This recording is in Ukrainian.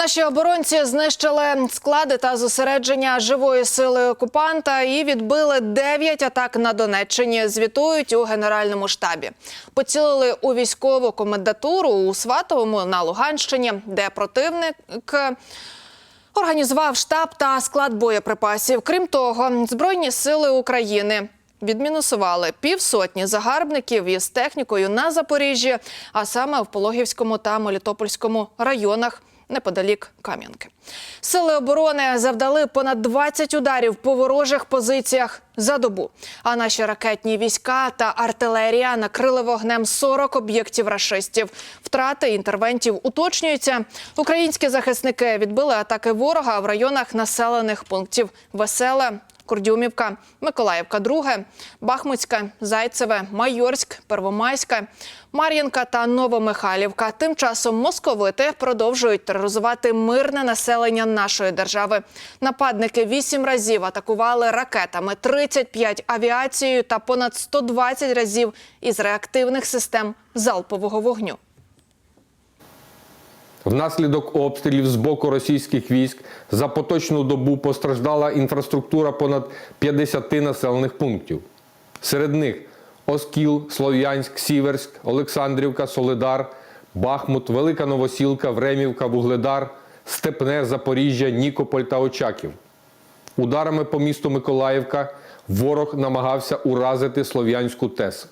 Наші оборонці знищили склади та зосередження живої сили окупанта і відбили 9 атак на Донеччині. Звітують у генеральному штабі. Поцілили у військову комендатуру у Сватовому на Луганщині, де противник. Організував штаб та склад боєприпасів. Крім того, Збройні сили України відмінусували півсотні загарбників із технікою на Запоріжжі, а саме в Пологівському та Мелітопольському районах. Неподалік Кам'янки. Сили оборони завдали понад 20 ударів по ворожих позиціях за добу. А наші ракетні війська та артилерія накрили вогнем 40 об'єктів рашистів. Втрати інтервентів уточнюються. Українські захисники відбили атаки ворога в районах населених пунктів Веселе. Курдюмівка, Миколаївка, Друге, Бахмутська, Зайцеве, Майорськ, Первомайська, Мар'їнка та Новомихайлівка. Тим часом московити продовжують тероризувати мирне населення нашої держави. Нападники вісім разів атакували ракетами, 35 авіацією та понад 120 разів із реактивних систем залпового вогню. Внаслідок обстрілів з боку російських військ за поточну добу постраждала інфраструктура понад 50 населених пунктів. Серед них Оскіл, Слов'янськ, Сіверськ, Олександрівка, Солидар, Бахмут, Велика Новосілка, Времівка, Вугледар, Степне, Запоріжжя, Нікополь та Очаків. Ударами по місту Миколаївка ворог намагався уразити Слов'янську ТЕС.